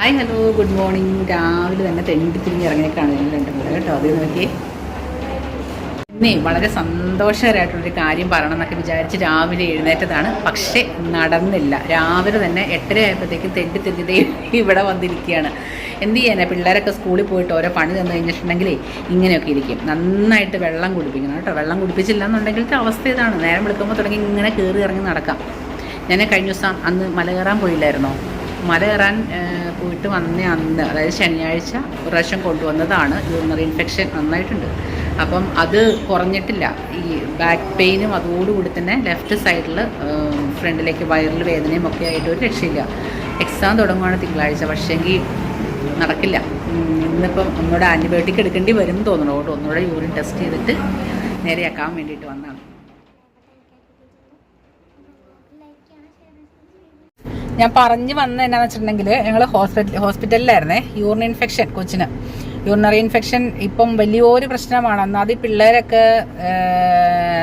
Hi hello good morning രാവിലെ തന്നെ തെണ്ടി തിരിഞ്ഞ് ഇറങ്ങിയേക്കാണ് ഞങ്ങൾ രണ്ടും കൂടെ കേട്ടോ. അത് നോക്കി ഇന്നേ വളരെ സന്തോഷകരമായിട്ടുള്ളൊരു കാര്യം പറയണം എന്നൊക്കെ വിചാരിച്ച് രാവിലെ എഴുന്നേറ്റതാണ്. പക്ഷേ നടന്നില്ല. രാവിലെ തന്നെ എട്ടര ആയപ്പോഴത്തേക്ക് തെണ്ടി തിരിഞ്ഞതേ ഇവിടെ വന്നിരിക്കുകയാണ്. എന്ത് ചെയ്യാനാ? പിള്ളേരൊക്കെ സ്കൂളിൽ പോയിട്ട് ഓരോ പണി തന്നു കഴിഞ്ഞിട്ടുണ്ടെങ്കിലേ ഇങ്ങനെയൊക്കെ ഇരിക്കും. നന്നായിട്ട് വെള്ളം കുടിപ്പിക്കണം കേട്ടോ. വെള്ളം കുടിപ്പിച്ചില്ല എന്നുണ്ടെങ്കിലത്തെ അവസ്ഥ ഇതാണ്. നേരം വിളിക്കുമ്പോൾ തുടങ്ങി ഇങ്ങനെ കയറി ഇറങ്ങി നടക്കാം. ഞാൻ കഴിഞ്ഞ ദിവസം അന്ന് മല കയറാൻ പോയില്ലായിരുന്നോ? മല കയറാൻ പോയിട്ട് വന്ന അന്ന്. അതായത് ശനിയാഴ്ച ഒരു പ്രാവശ്യം കൊണ്ടുവന്നതാണ്. യൂറിനറി ഇൻഫെക്ഷൻ നന്നായിട്ടുണ്ട്. അപ്പം അത് കുറഞ്ഞിട്ടില്ല. ഈ ബാക്ക് പെയിനും അതോടുകൂടി തന്നെ ലെഫ്റ്റ് സൈഡിൽ ഫ്രണ്ടിലേക്ക് വയറിൽ വേദനയും ഒക്കെ ആയിട്ട് ഒരു രക്ഷയില്ല. എക്സാം തുടങ്ങുകയാണ് തിങ്കളാഴ്ച. പക്ഷേങ്കിൽ നടക്കില്ല. ഇന്നിപ്പം ഒന്നുകൂടെ ആന്റിബയോട്ടിക് എടുക്കേണ്ടി വരും തോന്നണം. കേട്ടോ ഒന്നുകൂടെ യൂറിൻ ടെസ്റ്റ് ചെയ്തിട്ട് നേരെയാക്കാൻ വേണ്ടിയിട്ട് വന്നതാണ്. ഞാൻ പറഞ്ഞു വന്ന എന്നാന്ന് വെച്ചിട്ടുണ്ടെങ്കിൽ ഞങ്ങൾ ഹോസ്പിറ്റൽ ഹോസ്പിറ്റലിലായിരുന്നേ. യൂറിൻ ഇൻഫെക്ഷൻ കൊച്ചിന്. യൂറിനറി ഇൻഫെക്ഷൻ ഇപ്പം വലിയൊരു പ്രശ്നമാണ്. ഒന്നാമത് പിള്ളേരൊക്കെ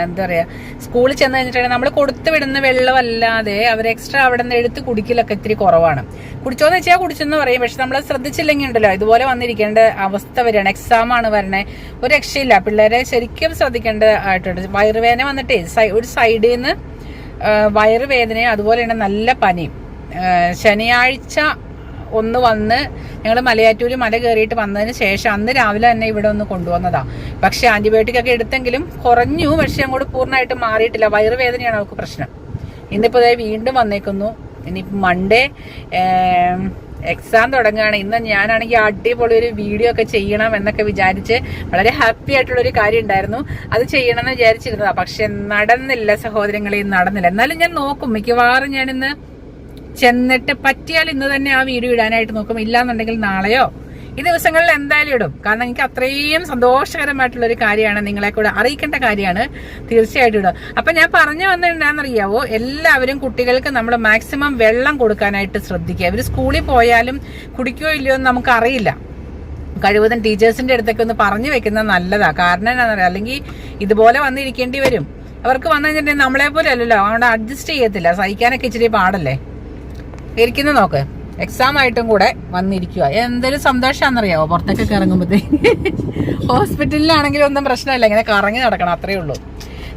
എന്താ പറയുക സ്കൂളിൽ ചെന്ന് കഴിഞ്ഞിട്ടുണ്ടെങ്കിൽ നമ്മൾ കൊടുത്തു വിടുന്ന വെള്ളമല്ലാതെ അവർ എക്സ്ട്രാ അവിടെ നിന്ന് എടുത്ത് കുടിക്കലൊക്കെ ഇത്തിരി കുറവാണ്. കുടിച്ചോന്ന് വെച്ചാൽ കുടിച്ചെന്ന് പറയും. പക്ഷെ നമ്മൾ ശ്രദ്ധിച്ചില്ലെങ്കിൽ ഉണ്ടല്ലോ ഇതുപോലെ വന്നിരിക്കേണ്ട അവസ്ഥ വരികയാണ്. എക്സാം ആണ് വരണേ. ഒരു രക്ഷയില്ല. പിള്ളേരെ ശരിക്കും ശ്രദ്ധിക്കേണ്ട ആയിട്ടുണ്ട്. വയറുവേദന വന്നിട്ടേ ഒരു സൈഡിൽ നിന്ന് വയറുവേദനയും അതുപോലെ തന്നെ നല്ല പനിയും. ശനിയാഴ്ച ഒന്ന് വന്ന് ഞങ്ങൾ മലയാറ്റൂര് മല കയറിയിട്ട് വന്നതിന് ശേഷം അന്ന് രാവിലെ തന്നെ ഇവിടെ ഒന്ന് കൊണ്ടുവന്നതാ. പക്ഷെ ആന്റിബയോട്ടിക് ഒക്കെ എടുത്തെങ്കിലും കുറഞ്ഞു പക്ഷെ അങ്ങോട്ട് പൂർണമായിട്ട് മാറിയിട്ടില്ല. വയറുവേദനയാണ് അവൾക്ക് പ്രശ്നം. ഇന്നിപ്പോൾ ദേ വീണ്ടും വന്നേക്കുന്നു. ഇനി മൺഡേ എക്സാം തുടങ്ങുകയാണ്. ഇന്ന് ഞാനാണെങ്കിൽ അടിപൊളി ഒരു വീഡിയോ ഒക്കെ ചെയ്യണം എന്നൊക്കെ വിചാരിച്ച് വളരെ ഹാപ്പി ആയിട്ടുള്ള ഒരു കാര്യം ഉണ്ടായിരുന്നു. അത് ചെയ്യണം എന്ന് വിചാരിച്ചിരുന്നതാ. പക്ഷെ നടന്നില്ല സഹോദരങ്ങളെ നടന്നില്ല. എന്നാലും ഞാൻ നോക്കും. മിക്കവാറും ഞാനിന്ന് ചെന്നിട്ട് പറ്റിയാൽ ഇന്ന് തന്നെ ആ വീഡിയോ ഇടാനായിട്ട് നോക്കും. ഇല്ലാന്നുണ്ടെങ്കിൽ നാളെയോ? ഈ ദിവസങ്ങളിൽ എന്തായാലും ഇടും. കാരണം എനിക്ക് അത്രയും സന്തോഷകരമായിട്ടുള്ള ഒരു കാര്യമാണ് നിങ്ങളെ കൂടെ അറിയിക്കേണ്ട കാര്യമാണ്. തീർച്ചയായിട്ടും ഇടും. അപ്പൊ ഞാൻ പറഞ്ഞു വന്നിട്ടുണ്ടാന്നറിയാവോ എല്ലാവരും കുട്ടികൾക്ക് നമ്മൾ മാക്സിമം വെള്ളം കൊടുക്കാനായിട്ട് ശ്രദ്ധിക്കുക. ഇവർ സ്കൂളിൽ പോയാലും കുടിക്കുകയോ ഇല്ലയോ എന്ന് നമുക്ക് അറിയില്ല. കഴിവതും ടീച്ചേഴ്സിന്റെ അടുത്തൊക്കെ ഒന്ന് പറഞ്ഞു വെക്കുന്നത് നല്ലതാ. കാരണം എന്താണെന്ന് അറിയാം? അല്ലെങ്കിൽ ഇതുപോലെ വന്നിരിക്കേണ്ടി വരും. അവർക്ക് വന്നു കഴിഞ്ഞിട്ടുണ്ടെങ്കിൽ നമ്മളെ പോലെ അല്ലല്ലോ. അവിടെ അഡ്ജസ്റ്റ് ചെയ്യത്തില്ല. സഹിക്കാനൊക്കെ ഇച്ചിരി പാടല്ലേ? ഇരിക്കുന്ന നോക്ക്. എക്സാം ആയിട്ടും കൂടെ വന്നിരിക്കുക എന്തൊരു സന്തോഷമാണെന്നറിയാവോ പുറത്തേക്കൊക്കെ ഇറങ്ങുമ്പോഴത്തേക്ക്. ഹോസ്പിറ്റലിലാണെങ്കിലും ഒന്നും പ്രശ്നമില്ല. ഇങ്ങനെ കറങ്ങി നടക്കണം അത്രേ ഉള്ളൂ.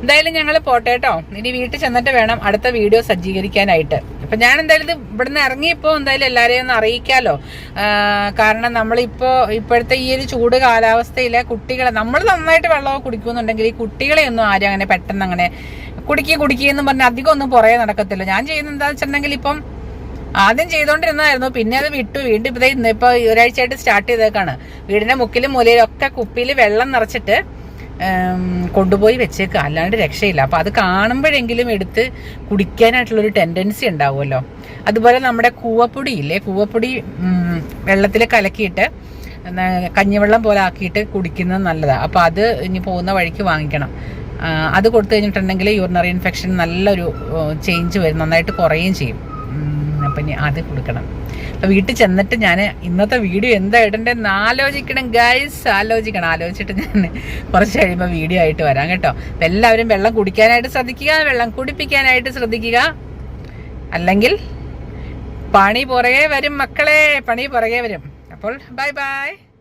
എന്തായാലും ഞങ്ങൾ പോട്ടേട്ടോ ഇനി വീട്ടിൽ ചെന്നിട്ട് വേണം അടുത്ത വീഡിയോ സജ്ജീകരിക്കാനായിട്ട്. അപ്പൊ ഞാൻ എന്തായാലും ഇത് ഇവിടുന്ന് ഇറങ്ങിയപ്പോ എന്തായാലും എല്ലാരെയും ഒന്ന് അറിയിക്കാലോ. ആ, കാരണം നമ്മളിപ്പോ ഇപ്പോഴത്തെ ഈ ഒരു ചൂട് കാലാവസ്ഥയിലെ കുട്ടികളെ നമ്മൾ നന്നായിട്ട് വെള്ളമൊക്കെ കുടിക്കുന്നുണ്ടെങ്കിൽ ഈ കുട്ടികളെ ഒന്നും ആരും അങ്ങനെ പെട്ടെന്ന് അങ്ങനെ കുടിക്കുക കുടിക്കുക എന്ന് പറഞ്ഞാൽ അധികം ഒന്നും പുറകെ നടക്കത്തില്ല. ഞാൻ ചെയ്യുന്നത് എന്താ വെച്ചിട്ടുണ്ടെങ്കിൽ ഇപ്പം ആദ്യം ചെയ്തോണ്ടിരുന്നതായിരുന്നു. പിന്നെ അത് വിട്ടു. വീണ്ടും ഇപ്പൊ ഇന്ന് ഇന്നിപ്പോ ഒരാഴ്ചയായിട്ട് സ്റ്റാർട്ട് ചെയ്തേക്കാണ്. വീടിന്റെ മുക്കിലും മൂലയിലും ഒക്കെ കുപ്പിയിൽ വെള്ളം നിറച്ചിട്ട് കൊണ്ടുപോയി വെച്ചേക്കുക അല്ലാണ്ട് രക്ഷയില്ല. അപ്പൊ അത് കാണുമ്പോഴെങ്കിലും എടുത്ത് കുടിക്കാനായിട്ടുള്ള ഒരു ടെൻഡൻസി ഉണ്ടാവുമല്ലോ. അതുപോലെ നമ്മുടെ കൂവപ്പൊടി ഇല്ലേ കൂവപ്പൊടി വെള്ളത്തിൽ കലക്കിയിട്ട് കഞ്ഞിവെള്ളം പോലെ ആക്കിയിട്ട് കുടിക്കുന്നത് നല്ലതാണ് അപ്പോൾ അത് ഇനി പോകുന്ന വഴിക്ക് വാങ്ങിക്കണം. അത് കൊടുത്തു കഴിഞ്ഞിട്ടുണ്ടെങ്കിൽ യൂറിനറി ഇൻഫെക്ഷൻ നല്ലൊരു ചേഞ്ച് വരും. നന്നായിട്ട് കുറയുകയും ചെയ്യും. ഇനി അത് കൊടുക്കണം. അപ്പം വീട്ടിൽ ചെന്നിട്ട് ഞാൻ ഇന്നത്തെ വീഡിയോ എന്താ ഇടണ്ടെന്ന് ആലോചിക്കണം ഗൈസ് ആലോചിക്കണം. ആലോചിച്ചിട്ട് ഞാൻ കുറച്ച് കഴിയുമ്പോൾ വീഡിയോ ആയിട്ട് വരാം കേട്ടോ. അപ്പം എല്ലാവരും വെള്ളം കുടിക്കാനായിട്ട് ശ്രദ്ധിക്കുക വെള്ളം കുടിപ്പിക്കാനായിട്ട് ശ്രദ്ധിക്കുക. അല്ലെങ്കിൽ പണി പുറകെ വരും മക്കളെ പണി പുറകെ വരും. അപ്പോൾ ബൈ ബൈ